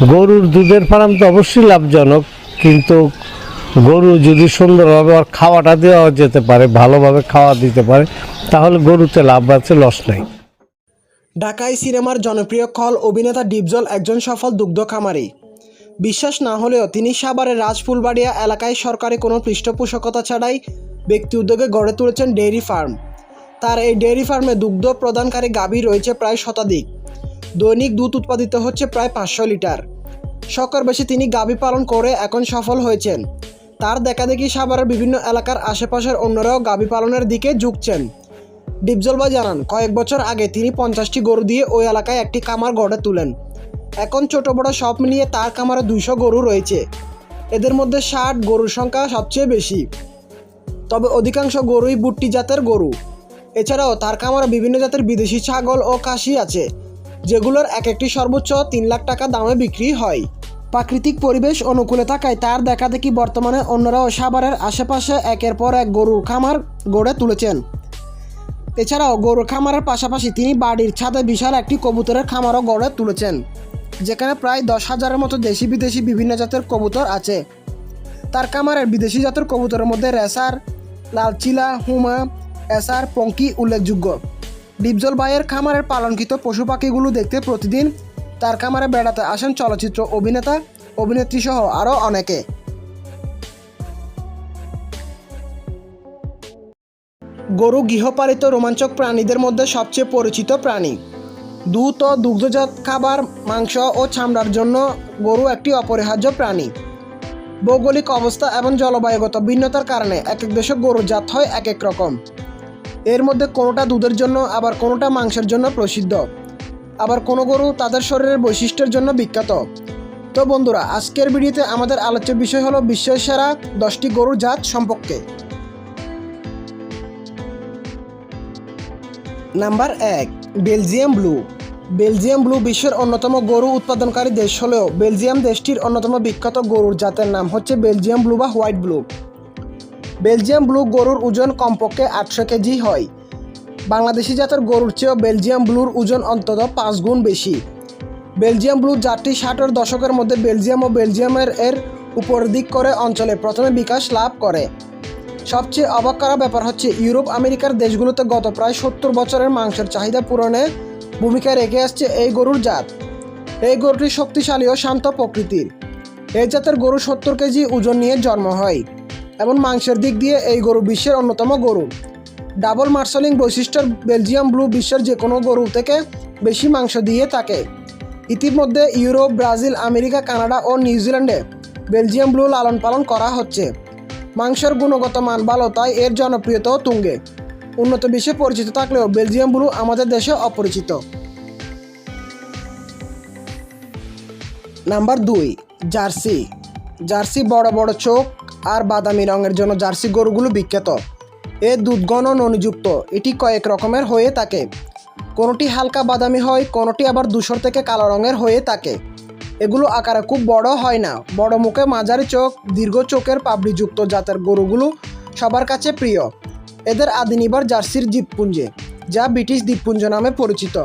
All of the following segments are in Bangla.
গরুর দুধের ফার্ম তো অবশ্যই লাভজনক, কিন্তু গরু যদি সুন্দরভাবে আর খাওয়াটা দেওয়া যেতে পারে, ভালোভাবে খাওয়া দিতে পারে, তাহলে গরুতে লাভ আছে, লস নাই। ঢাকায় সিনেমার জনপ্রিয় খল অভিনেতা ডিপজল একজন সফল দুগ্ধ খামারি। বিশ্বাস না হলেও তিনি সাভারের রাজফুলবাড়িয়া এলাকায় সরকারি কোনো পৃষ্ঠপোষকতা ছাড়াই ব্যক্তি উদ্যোগে গড়ে তুলেছেন ডেয়ারি ফার্ম। তার এই ডেয়ারি ফার্মে দুগ্ধ প্রদানকারী গাভী রয়েছে প্রায় শতাধিক। দৈনিক দুধ উৎপাদিত হচ্ছে প্রায় পাঁচশো লিটার। শখের বেশি তিনি গাভী পালন করে এখন সফল হয়েছেন। তার দেখাদেখি সাভারের বিভিন্ন এলাকার আশেপাশের অন্যরাও গাভী পালনের দিকে ঝুঁকছেন। ডিপজল ভাই জানান, কয়েক বছর আগে তিনি পঞ্চাশটি গরু দিয়ে ওই এলাকায় একটি কামার গড়ে তুলেন। এখন ছোট বড় সব মিলিয়ে তার কামারে দুইশো গরু রয়েছে। এদের মধ্যে ষাট গরুর সংখ্যা সবচেয়ে বেশি। তবে অধিকাংশ গরুই বুট্টি জাতের গরু। এছাড়াও তার খামারে বিভিন্ন জাতের বিদেশি ছাগল ও কাশি আছে। যেগুলোর এক একটি সর্বোচ্চ তিন লাখ টাকা দামে বিক্রি হয়। প্রাকৃতিক পরিবেশ অনুকূলে থাকায় তার দেখা দেখি বর্তমানে অন্যরাও সাভারের আশেপাশে একের পর এক গরুর খামার গড়ে তুলেছেন। এছাড়াও গরুর খামারের পাশাপাশি তিনি বাড়ির ছাদে বিশাল একটি কবুতরের খামারও গড়ে তুলেছেন, যেখানে প্রায় দশ হাজারের মতো দেশি বিদেশি বিভিন্ন জাতের কবুতর আছে। তার খামারের বিদেশি জাতের কবুতরের মধ্যে রেসার, লালচিলা, হুমা, এসার, পঙ্কি উল্লেখযোগ্য। ডিপজল ভাইয়ের খামারের পালনকৃত পশু পাখিগুলো দেখতে প্রতিদিন তার খামারে বেড়াতে আসেন চলচ্চিত্র অভিনেতা, অভিনেত্রী সহ আরও অনেকে। গরু গৃহপালিত রোমাঞ্চক প্রাণীদের মধ্যে সবচেয়ে পরিচিত প্রাণী। দুধ ও দুগ্ধজাত খাবার, মাংস ও চামড়ার জন্য গরু একটি অপরিহার্য প্রাণী। ভৌগোলিক অবস্থা এবং জলবায়ুগত ভিন্নতার কারণে এক এক দেশে গরুর জাত হয় এক এক রকম। এর মধ্যে কোনোটা দুধের জন্য, আবার কোনোটা মাংসের জন্য প্রসিদ্ধ। আবার কোনো গরু তাদের শরীরের বৈশিষ্ট্যের জন্য বিখ্যাত। তো বন্ধুরা, আজকের ভিডিওতে আমাদের আলোচ্য বিষয় হলো বিশ্বের সেরা দশটি গরুর জাত সম্পর্কে। নাম্বার এক, বেলজিয়াম ব্লু। বেলজিয়াম ব্লু বিশ্বের অন্যতম গরু উৎপাদনকারী দেশ হলেও বেলজিয়াম দেশটির অন্যতম বিখ্যাত গরুর জাতের নাম হচ্ছে বেলজিয়াম ব্লু বা হোয়াইট ব্লু। বেলজিয়াম ব্লু গরুর ওজন কমপক্ষে আটশো কেজি হয়। বাংলাদেশি জাতের গরুর চেয়েও বেলজিয়াম ব্লুর ওজন অন্তত পাঁচ গুণ বেশি। বেলজিয়াম ব্লু জাতটি ষাটের দশকের মধ্যে বেলজিয়াম ও বেলজিয়ামের এর উপর দিক করে অঞ্চলে প্রথমে বিকাশ লাভ করে। সবচেয়ে অবাক করা ব্যাপার হচ্ছে, ইউরোপ আমেরিকার দেশগুলোতে গত প্রায় সত্তর বছরের মাংসের চাহিদা পূরণে ভূমিকা রেখে আসছে এই গরুর জাত। এই গরুটি শক্তিশালী ও শান্ত প্রকৃতির। এই জাতের গরু সত্তর কেজি ওজন নিয়ে জন্ম হয়। এবং মাংসের দিক দিয়ে এই গরু বিশ্বের অন্যতম গরু। ডাবল মার্শালিং বৈশিষ্ট্যের বেলজিয়াম ব্লু বিশ্বের যে কোনো গরু থেকে বেশি মাংস দিয়ে থাকে। ইতিমধ্যে ইউরোপ, ব্রাজিল, আমেরিকা, কানাডা ও নিউজিল্যান্ডে বেলজিয়াম ব্লু লালন পালন করা হচ্ছে। মাংসের গুণগত মান ভালো, তাই এর জনপ্রিয়তাও তুঙ্গে। উন্নত বিশ্বে পরিচিত থাকলেও বেলজিয়াম ব্লু আমাদের দেশে অপরিচিত। নাম্বার দুই, জার্সি। জার্সি বড় বড় চোখ আর বাদামি রঙের জন্য জার্সি গরুগুলো বিখ্যাত। দুধঘন ও ননিযুক্ত, এটি কয়েক রকমের হয়ে থাকে। কোনোটি হালকা বাদামি হয়, কোনোটি আবার ধূসর থেকে কালো রঙের হয়ে থাকে। এগুলো আকারে খুব বড় হয় না। বড় মুখে মাঝারি চোখ, দীর্ঘ চোখের পাবড়িযুক্ত জাতের গরুগুলো সবার কাছে প্রিয়। এদের আদি নিবার জার্সির দ্বীপপুঞ্জে, যা ব্রিটিশ দ্বীপপুঞ্জ নামে পরিচিত।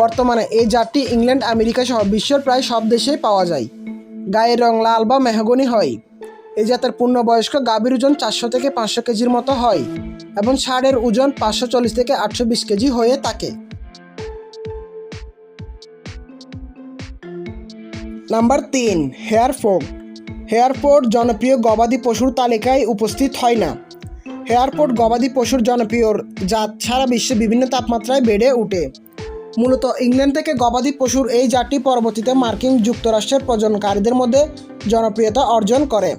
বর্তমানে এই জাতটি ইংল্যান্ড, আমেরিকা সহ বিশ্বের প্রায় সব দেশেই পাওয়া যায়। গায়ের রং লাল বা মেহগনি হয়। এই জাতের পূর্ণবয়স্ক গাভীর ওজন চারশো থেকে পাঁচশো কেজির মতো হয় এবং ষাঁড়ের ওজন পাঁচশো চল্লিশ থেকে আটশো বিশ কেজি হয়ে থাকে। নাম্বার তিন হেয়ারফোর্ড হেয়ারফোর্ড জনপ্রিয় গবাদি পশুর তালিকায় উপস্থিত হয় না। হেয়ারফোর্ড গবাদি পশুর জনপ্রিয় জাত সারা বিশ্বে বিভিন্ন তাপমাত্রায় বেড়ে ওঠে। মূলত ইংল্যান্ড থেকে গবাদি পশুর এই জাতটি পরবর্তীতে মার্কিন যুক্তরাষ্ট্রের প্রজননকারীদের মধ্যে জনপ্রিয়তা অর্জন করে।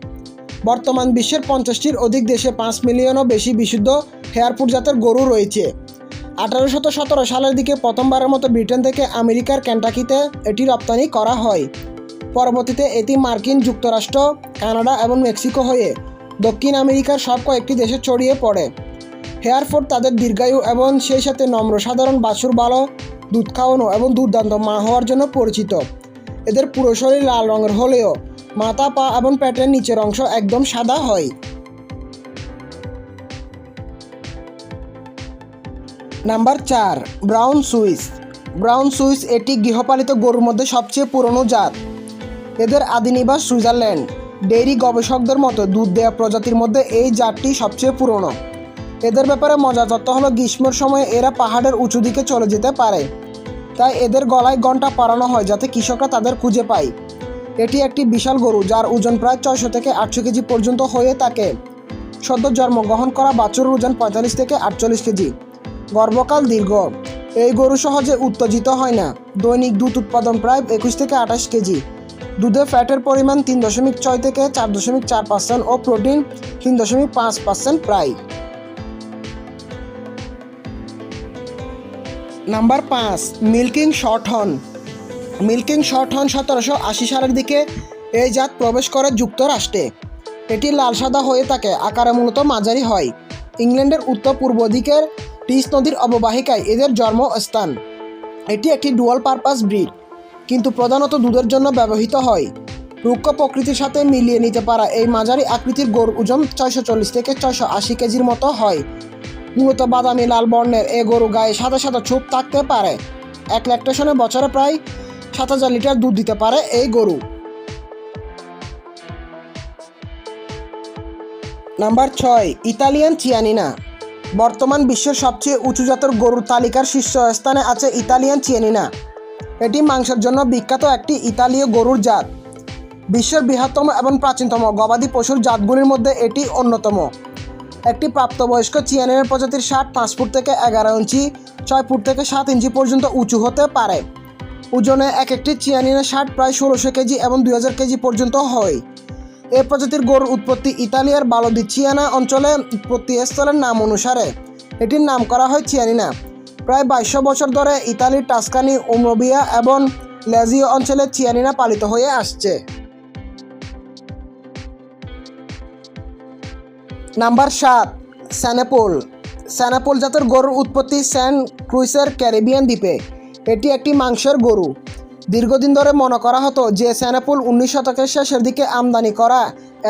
বর্তমান বিশ্বের পঞ্চাশটির অধিক দেশে পাঁচ মিলিয়নও বেশি বিশুদ্ধ হেয়ারফুড জাতের গরু রয়েছে। আঠারোশত সতেরো সালের দিকে প্রথমবারের মতো ব্রিটেন থেকে আমেরিকার ক্যান্টাকিতে এটি রপ্তানি করা হয়। পরবর্তীতে এটি মার্কিন, যুক্তরাষ্ট্র, কানাডা এবং মেক্সিকো হয়ে দক্ষিণ আমেরিকার সব কয়েকটি দেশে ছড়িয়ে পড়ে। হেয়ারফোর্ড তাদের দীর্ঘায়ু এবং সেই সাথে নম্র সাধারণ বাছুর ভালো দুধ খাওয়ানো এবং দুর্দান্ত মা হওয়ার জন্য পরিচিত। এদের পুরো শরীর লাল রঙের হলেও মাথা, পা এবং পেটের নিচের অংশ একদম সাদা হয়। নাম্বার চার, ব্রাউন সুইস। ব্রাউন সুইস এটি গৃহপালিত গরুর মধ্যে সবচেয়ে পুরনো জাত। এদের আদি নিবাস সুইজারল্যান্ড। ডেইরি গবেষকদের মতো দুধ দেওয়া প্রজাতির মধ্যে এই জাতটি সবচেয়ে পুরনো। এদের ব্যাপারে মজার তথ্য হলো গ্রীষ্মের সময় এরা পাহাড়ের উঁচু দিকে চলে যেতে পারে। তাই এদের গলায় ঘণ্টা পারানো হয় যাতে কৃষকরা তাদের খুঁজে পায়। এটি একটি বিশাল গরু, যার ওজন প্রায় ছয়শো থেকে আটশো কেজি পর্যন্ত হয়ে থাকে। সদ্য জন্মগ্রহণ করা বাছুর ওজন পঁয়তাল্লিশ থেকে আটচল্লিশ কেজি। গর্ভকাল দীর্ঘ। এই গরু সহজে উত্তেজিত হয় না। দৈনিক দুধ উৎপাদন প্রায় একুশ থেকে আঠাশ কেজি। দুধে ফ্যাটের পরিমাণ তিন দশমিক ছয় থেকে চার দশমিক চার পার্সেন্ট ও প্রোটিন তিন দশমিক পাঁচ পার্সেন্ট প্রায়। নাম্বার পাঁচ, milking short horn. Milking short horn সতেরোশো আশি সালের দিকে এই জাত প্রবেশ করে যুক্তরাষ্ট্রে। এটি লাল সাদা হয়ে থাকে আকারে মূলত মাঝারি হয়। ইংল্যান্ডের উত্তর পূর্ব দিকের টিস নদীর অববাহিকায় এদের জন্মস্থান। এটি একটি ডুয়াল পারপাস ব্রিড কিন্তু প্রধানত দুধের জন্য ব্যবহৃত হয়। রুক্ষ প্রকৃতির সাথে মিলিয়ে নিতে পারা এই মাঝারি আকৃতির গরুর ওজন ছয়শো চল্লিশ থেকে ছয়শো আশি কেজির মতো হয়। মূলত বাদামি, লাল বর্ণের এ গরু গায়ে সাদা সাদা ছোপ থাকতে পারে। এক ল্যাকটেশনে বছরে প্রায় সাত হাজার লিটার দুধ দিতে পারে এই গরু। নাম্বার ছয়, ইতালিয়ান চিয়ানিনা। বর্তমান বিশ্বের সবচেয়ে উঁচু জাতের গরুর তালিকার শীর্ষস্থানে আছে ইতালিয়ান চিয়ানিনা। এটি মাংসের জন্য বিখ্যাত একটি ইতালীয় গরুর জাত। বিশ্বের বৃহত্তম এবং প্রাচীনতম গবাদি পশুর জাতগুলির মধ্যে এটি অন্যতম। একটি প্রাপ্তবয়স্ক চিয়ানের প্রজাতির ষাট পাঁচ ফুট থেকে এগারো ইঞ্চি, ছয় ফুট থেকে সাত ইঞ্চি পর্যন্ত উঁচু হতে পারে। ওজনে এক একটি চিয়ানিনা ষাট প্রায় ষোলোশো কেজি এবং দুই হাজার কেজি পর্যন্ত হয়। এই প্রজাতির গরুর উৎপত্তি ইতালিয়ার বালোদি চিয়ানা অঞ্চলে উৎপত্তি স্থলের নাম অনুসারে। এটির নাম করা হয় চিয়ানিনা। প্রায় বাইশশো বছর ধরে ইতালির টাস্কানি ওমোবিয়া এবং লেজিও অঞ্চলে চিয়ানিনা পালিত হয়ে আসছে। নাম্বার সাত, স্যানাপোল। স্যানাপোল জাতের গরুর উৎপত্তি স্যান ক্রুইসের ক্যারিবিয়ান দ্বীপে। এটি একটি মাংসের গরু। দীর্ঘদিন ধরে মনে করা হতো যে স্যানাপোল উনিশ শতকের শেষের দিকে আমদানি করা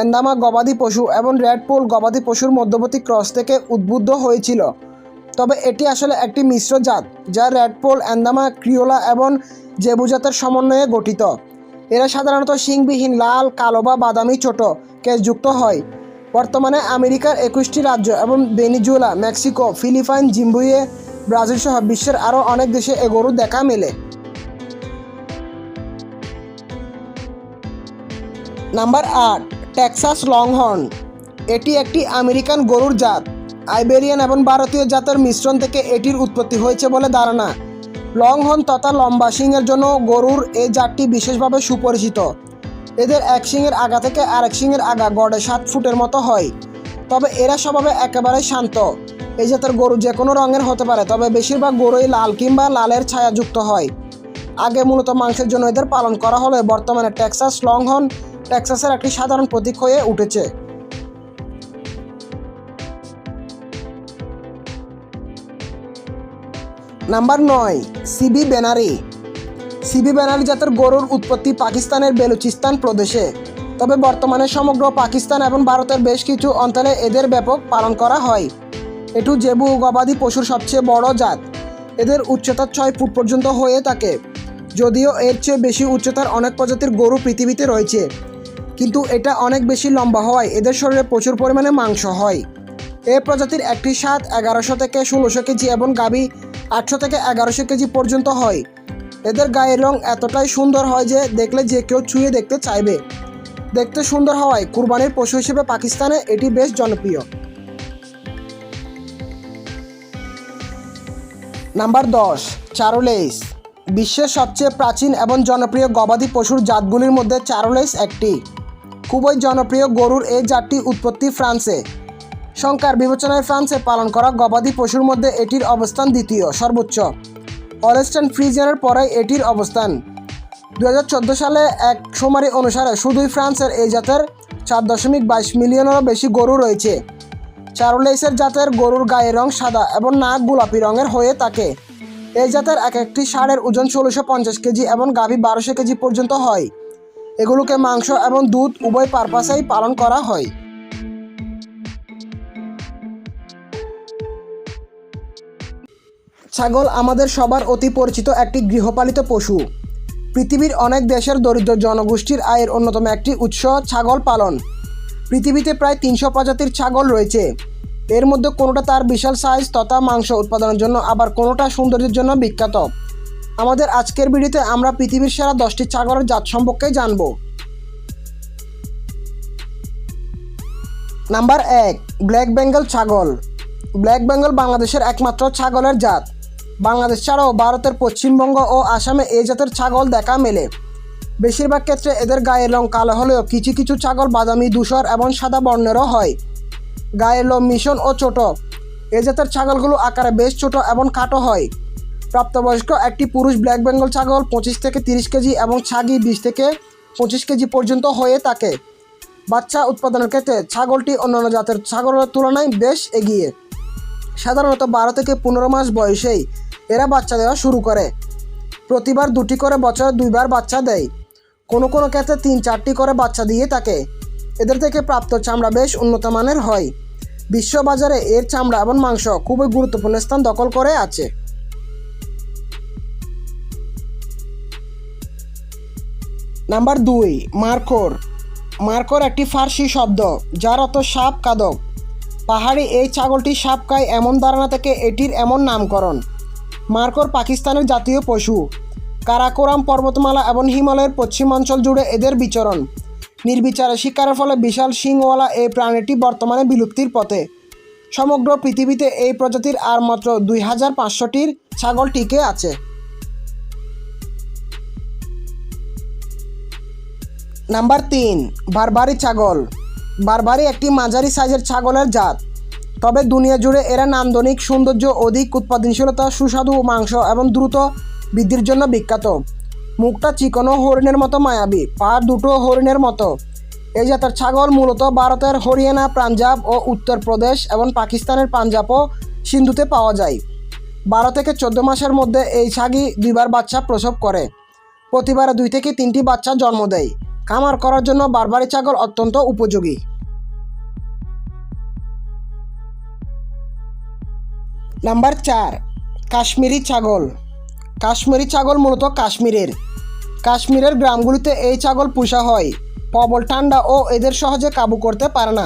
এন্দামা গবাদি পশু এবং রেডপোল গবাদি পশুর মধ্যবর্তী ক্রস থেকে উদ্বুদ্ধ হয়েছিল। তবে এটি আসলে একটি মিশ্র জাত, যা রেডপোল এন্দামা, ক্রিওলা এবং জেবুজাতের সমন্বয়ে গঠিত। এরা সাধারণত শিংবিহীন লাল, কালো বা বাদামি ছোট কেসযুক্ত হয়। বর্তমানে আমেরিকার একুশটি রাজ্য এবং Venezuela, Mexico, Philippines, Zimbabwe Brazil সহ বিশ্বের আরও অনেক দেশে এ গরু দেখা মেলে। নাম্বার আট, টেক্সাস লংহর্ন। এটি একটি আমেরিকান গরুর জাত। আইবেরিয়ান এবং ভারতীয় জাতের মিশ্রণ থেকে এটির উৎপত্তি হয়েছে বলে ধারণা। লংহর্ন তথা লম্বা শিংয়ের জন্য গরুর এই জাতটি বিশেষভাবে সুপরিচিত। এদের এক শিংয়ের আগা থেকে আরেক শিংয়ের আগা গড়ে সাত ফুটের মতো হয়। তবে এরা স্বভাবে একেবারে শান্ত। এই জাতের গরু যে কোনো রঙের হতে পারে, তবে বেশিরভাগ গরুই লাল কিংবা লালের ছায়াযুক্ত হয়। আগে মূলত মাংসের জন্য এদের পালন করা হলে বর্তমানে টেক্সাস লংহর্ন টেক্সাসের একটি সাধারণ প্রতীক হয়ে উঠেছে। নাম্বার নয়, সিবি বেনারি। সিবি বেনারি জাতের গরুর উৎপত্তি পাকিস্তানের বেলুচিস্তান প্রদেশে। তবে বর্তমানে সমগ্র পাকিস্তান এবং ভারতের বেশ কিছু অঞ্চলে এদের ব্যাপক পালন করা হয়। এটু জেবু গবাদি পশুর সবচেয়ে বড় জাত। এদের উচ্চতা ছয় ফুট পর্যন্ত হয়ে থাকে। যদিও এর চেয়ে বেশি উচ্চতার অনেক প্রজাতির গরু পৃথিবীতে রয়েছে। কিন্তু এটা অনেক বেশি লম্বা হওয়ায় এদের শরীরে প্রচুর পরিমাণে মাংস হয়। এ প্রজাতির একটি সাত এগারোশো থেকে ষোলোশো কেজি এবং গাভী আটশো থেকে এগারোশো কেজি পর্যন্ত হয়। এদের গায়ের রং এতটাই সুন্দর হয় যে দেখলে যে কেউ ছুঁয়ে দেখতে চাইবে। দেখতে সুন্দর হওয়ায় কুরবানির পশু হিসেবে পাকিস্তানে এটি বেশ জনপ্রিয়। নাম্বার দশ, চারোলেইস। বিশ্বের সবচেয়ে প্রাচীন এবং জনপ্রিয় গবাদি পশুর জাতগুলির মধ্যে চারোলেইস একটি। খুবই জনপ্রিয় গরুর এই জাতটি উৎপত্তি ফ্রান্সে। সংখ্যার বিবেচনায় ফ্রান্সে পালন করা গবাদি পশুর মধ্যে এটির অবস্থান দ্বিতীয়, সর্বোচ্চ। হলস্টাইন ফ্রিজিয়ানের পরে এটির অবস্থান। দু হাজার চোদ্দ সালে এক সুমারি অনুসারে শুধুই ফ্রান্সের এই জাতের চার দশমিক বাইশ মিলিয়নেরও বেশি গরু রয়েছে। চারোলেইসের জাতের গরুর গায়ের রং সাদা এবং নাক গোলাপি রঙের হয়ে থাকে। এই জাতের এক একটি ষাঁড়ের ওজন ষোলোশো পঞ্চাশ কেজি এবং গাভী বারোশো কেজি পর্যন্ত হয়। এগুলোকে মাংস এবং দুধ উভয় পারপাসেই পালন করা হয়। ছাগল আমাদের সবার অতি পরিচিত একটি গৃহপালিত পশু। পৃথিবীর অনেক দেশের দরিদ্র জনগোষ্ঠীর আয়ের অন্যতম একটি উৎস ছাগল পালন। পৃথিবীতে প্রায় তিনশো প্রজাতির ছাগল রয়েছে। এর মধ্যে কোনোটা তার বিশাল সাইজ তথা মাংস উৎপাদনের জন্য, আবার কোনোটা সৌন্দর্যের জন্য বিখ্যাত। আমাদের আজকের ভিডিওতে আমরা পৃথিবীর সেরা দশটি ছাগলের জাত সম্পর্কে জানব। নাম্বার এক, ব্ল্যাক বেঙ্গল ছাগল। ব্ল্যাক বেঙ্গল বাংলাদেশের একমাত্র ছাগলের জাত। বাংলাদেশ ছাড়াও ভারতের পশ্চিমবঙ্গ ও আসামে এই জাতের ছাগল দেখা মেলে। বেশিরভাগ ক্ষেত্রে এদের গায়ের রং কালো হলেও কিছু কিছু ছাগল বাদামি, ধূসর এবং সাদা বর্ণেরও হয়। গায়ের লোম মিশন ও ছোট। এ জাতের ছাগলগুলো আকারে বেশ ছোট এবং খাটো হয়। প্রাপ্তবয়স্ক একটি পুরুষ ব্ল্যাক বেঙ্গল ছাগল পঁচিশ থেকে তিরিশ কেজি এবং ছাগি বিশ থেকে পঁচিশ কেজি পর্যন্ত হয়ে থাকে। বাচ্চা উৎপাদনের ক্ষেত্রে ছাগলটি অন্যান্য জাতের ছাগলের তুলনায় বেশ এগিয়ে। সাধারণত বারো থেকে পনেরো মাস বয়সেই এরা বাচ্চা দেওয়া শুরু করে। প্রতিবার দুটি করে বছরে দুইবার বাচ্চা দেয়। কোনো কোনো ক্ষেত্রে তিন চারটি করে বাচ্চা দিয়ে থাকে। এদের থেকে প্রাপ্ত চামড়া বেশ উন্নত মানের হয়। বিশ্ববাজারে এর চামড়া এবং মাংস খুবই গুরুত্বপূর্ণ স্থান দখল করে আছে। নাম্বার দুই মার্কোর মার্কোর একটি ফার্সি শব্দ, যার অর্থ সাপ কাদক। পাহাড়ি এই ছাগলটি সাপ খায় এমন ধারণা থেকে এটির এমন নামকরণ। মার্কোর পাকিস্তানের জাতীয় পশু। কারাকোরাম পর্বতমালা এবং হিমালয়ের পশ্চিমাঞ্চল জুড়ে এদের বিচরণ। নির্বিচারে শিকারের ফলে বিশাল শিংওয়ালা এই প্রাণীটি বর্তমানে বিলুপ্তির পথে। সমগ্র পৃথিবীতে এই প্রজাতির আর মাত্র দুই হাজার পাঁচশোটির ছাগল টিকে আছে। নাম্বার তিন বারবারি ছাগল। বারবারি একটি মাঝারি সাইজের ছাগলের জাত। তবে দুনিয়া জুড়ে এরা নান্দনিক, সৌন্দর্য, অধিক উৎপাদনশীলতা, সুস্বাদু মাংস এবং দ্রুত বৃদ্ধির জন্য বিখ্যাত। মুখটা চিকনো হরিণের মতো মায়াবী, পা দুটো হরিণের মতো। এই জাতের ছাগল, মূলত ভারতের হরিয়ানা, পাঞ্জাব ও উত্তরপ্রদেশ এবং পাকিস্তানের পাঞ্জাব ও সিন্ধুতে পাওয়া যায়। বারো থেকে চোদ্দ মাসের মধ্যে এই ছাগি দুইবার বাচ্চা প্রসব করে। প্রতিবারে দুই থেকে তিনটি বাচ্চা জন্ম দেয়। খামার করার জন্য বারবারি ছাগল অত্যন্ত উপযোগী। নাম্বার চার, কাশ্মীরি ছাগল। কাশ্মীরি ছাগল মূলত কাশ্মীরের। কাশ্মীরের গ্রামগুলিতে এই ছাগল পোষা হয়। প্রবল ঠান্ডা ও এদের সহজে কাবু করতে পারে না।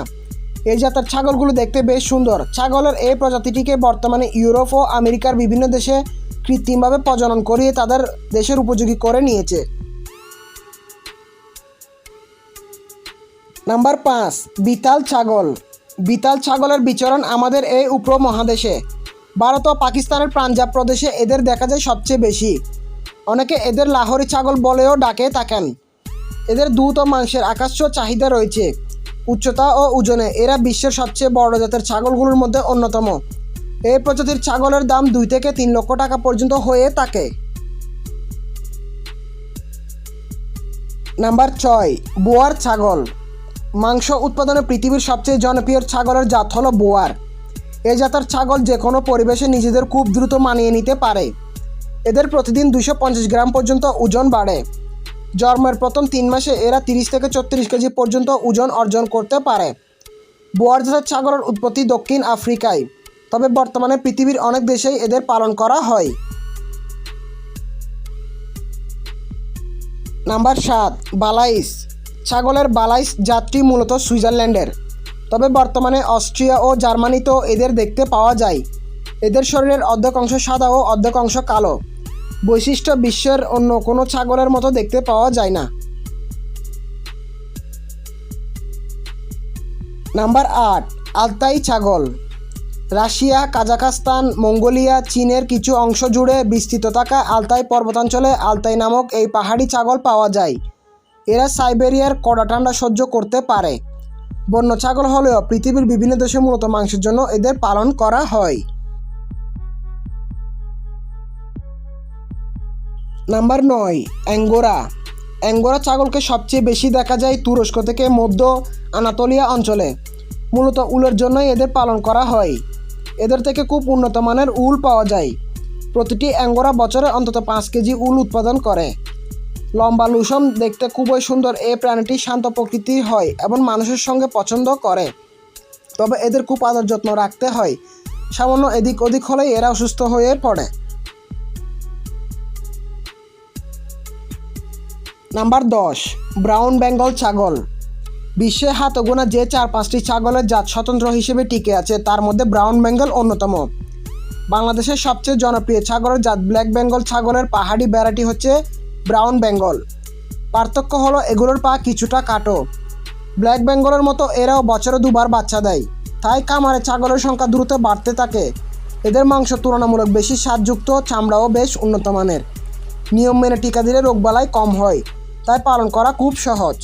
এই জাতের ছাগলগুলো দেখতে বেশ সুন্দর। ছাগলের এই প্রজাতিটিকে বর্তমানে ইউরোপ ও আমেরিকার বিভিন্ন দেশে কৃত্রিমভাবে প্রজনন করিয়ে তাদের দেশের উপযোগী করে নিয়েছে। নাম্বার পাঁচ, বিতাল ছাগল। বিতাল ছাগলের বিচরণ আমাদের এই উপমহাদেশে। ভারত ও পাকিস্তানের পাঞ্জাব প্রদেশে এদের দেখা যায় সবচেয়ে বেশি। অনেকে এদের লাহোরি ছাগল বলেও ডাকে থাকেন এদের ও মাংসের আকাশ্য চাহিদা রয়েছে। উচ্চতা ও ওজনে এরা বিশ্বের সবচেয়ে বড় জাতের ছাগলগুলোর মধ্যে অন্যতম। এই প্রজাতির ছাগলের দাম দুই থেকে তিন লক্ষ টাকা পর্যন্ত হয়ে থাকে। নাম্বার ছয়, বোয়ার ছাগল। মাংস উৎপাদনে পৃথিবীর সবচেয়ে জনপ্রিয় ছাগলের জাত হলো বোয়ার। এই জাতের ছাগল যে কোনো পরিবেশে নিজেদের খুব দ্রুত মানিয়ে নিতে পারে। এদের প্রতিদিন দুশো গ্রাম পর্যন্ত ওজন বাড়ে। জন্মের প্রথম তিন মাসে এরা তিরিশ থেকে চত্রিশ কেজি পর্যন্ত ওজন অর্জন করতে পারে। বোয়ার জাতের ছাগলের উৎপত্তি দক্ষিণ আফ্রিকায়। তবে বর্তমানে পৃথিবীর অনেক দেশেই এদের পালন করা হয়। নাম্বার সাত, বালাইস। ছাগলের বালাইস জাতটি মূলত সুইজারল্যান্ডের। তবে বর্তমানে অস্ট্রিয়া ও জার্মানিতেও এদের দেখতে পাওয়া যায়। এদের শরীরের অর্ধেক অংশ সাদা ও অর্ধেক অংশ কালো। বৈশিষ্ট্য বিশ্বের অন্য কোনো ছাগলের মতো দেখতে পাওয়া যায় না। নাম্বার আট, আলতাই ছাগল। রাশিয়া, কাজাখস্তান, মঙ্গোলিয়া, চীনের কিছু অংশ জুড়ে বিস্তৃত থাকা আলতাই পর্বতাঞ্চলে আলতাই নামক এই পাহাড়ি ছাগল পাওয়া যায়। এরা সাইবেরিয়ার কড়া ঠান্ডা সহ্য করতে পারে। বন্য ছাগল হলেও পৃথিবীর বিভিন্ন দেশে মূলত মাংসের জন্য এদের পালন করা হয়। নাম্বার নয়, অ্যাঙ্গোরা। অ্যাঙ্গোরা ছাগলকে সবচেয়ে বেশি দেখা যায় তুরস্ক থেকে মধ্য আনাতোলিয়া অঞ্চলে। মূলত উলের জন্যই এদের পালন করা হয়। এদের থেকে খুব উন্নত মানের উল পাওয়া যায়। প্রতিটি অ্যাঙ্গোরা বছরে অন্তত পাঁচ কেজি উল উৎপাদন করে। লম্বা লুসম দেখতে খুবই সুন্দর এই প্রাণীটি শান্ত প্রকৃতির হয় এবং মানুষের সঙ্গে পছন্দ করে। তবে এদের খুব আদর যত্ন রাখতে হয়। সামান্য এদিক ওদিক হলেই এরা অসুস্থ হয়ে পড়ে। নাম্বার দশ, ব্রাউন বেঙ্গল ছাগল। বিশ্বে হাত গোনা যে চার পাঁচটি ছাগলের জাত স্বতন্ত্র হিসেবে টিকে আছে, তার মধ্যে ব্রাউন বেঙ্গল অন্যতম। বাংলাদেশের সবচেয়ে জনপ্রিয় ছাগলের জাত ব্ল্যাক বেঙ্গল ছাগলের পাহাড়ি ভ্যারাইটি হচ্ছে ব্রাউন বেঙ্গল। পার্থক্য হলো এগুলোর পা কিছুটা কাটো। ব্ল্যাক বেঙ্গলের মতো এরাও বছরে দুবার বাচ্চা দেয়, তাই কামারে ছাগলের সংখ্যা দ্রুত বাড়তে থাকে। এদের মাংস তুলনামূলক বেশি স্বাদযুক্ত, চামড়াও বেশ উন্নত মানের নিয়ম মেনে টিকা দিলে রোগবালাই কম হয়। তাই পালন করা খুব সহজ।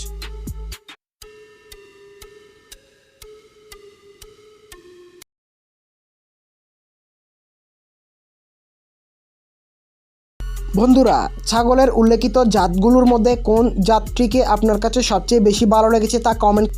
বন্ধুরা, ছাগলের উল্লেখিত জাতগুলোর মধ্যে কোন জাতটিকে আপনার কাছে সবচেয়ে বেশি ভালো লেগেছে তা কমেন্ট